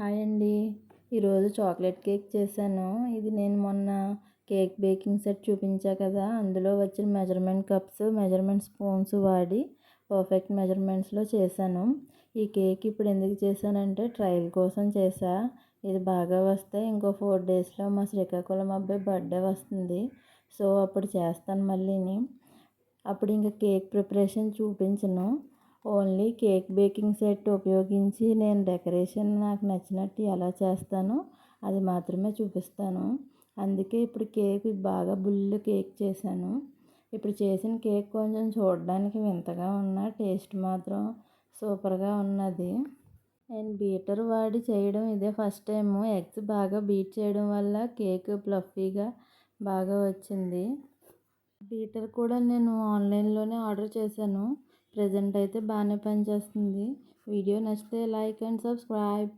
Hi అండి. ఈరోజు chocolate cake చేశాను. ఇది నేను మొన్న కేక్ బేకింగ్ సెట్ చూపించా కదా అందులో వచ్చిన మెజర్మెంట్ కప్స్ మెజర్మెంట్ స్పూన్స్ వాడి పర్ఫెక్ట్ మెజర్మెంట్స్లో చేశాను. ఈ కేక్ ఇప్పుడు ఎందుకు చేశానంటే ట్రయల్ కోసం చేశా. ఇది బాగా వస్తే ఇంకో ఫోర్ డేస్లో మా శ్రీకాకుళం అబ్బాయి బర్త్డే వస్తుంది. సో అప్పుడు చేస్తాను మళ్ళీని. అప్పుడు ఇంకా కేక్ ప్రిపరేషన్ చూపించను. ఓన్లీ కేక్ బేకింగ్ సెట్ ఉపయోగించి నేను డెకరేషన్ నాకు నచ్చినట్టు ఎలా చేస్తానో అది మాత్రమే చూపిస్తాను. అందుకే ఇప్పుడు కేక్ బాగా బుల్లు కేక్ చేశాను. ఇప్పుడు చేసిన కేక్ కొంచెం చూడడానికి వింతగా ఉన్న టేస్ట్ మాత్రం సూపర్గా ఉన్నది. నేను బీటర్ వాడి చేయడం ఇదే ఫస్ట్ టైం ఎగ్స్ బాగా బీట్ చేయడం వల్ల కేక్ ఫ్లఫీగా బాగా వచ్చింది. బీటర్ కూడా నేను ఆన్లైన్లోనే ఆర్డర్ చేశాను. ప్రజెంట్ అయితే బాగానే పనిచేస్తుంది. వీడియో నచ్చితే లైక్ అండ్ సబ్స్క్రైబ్.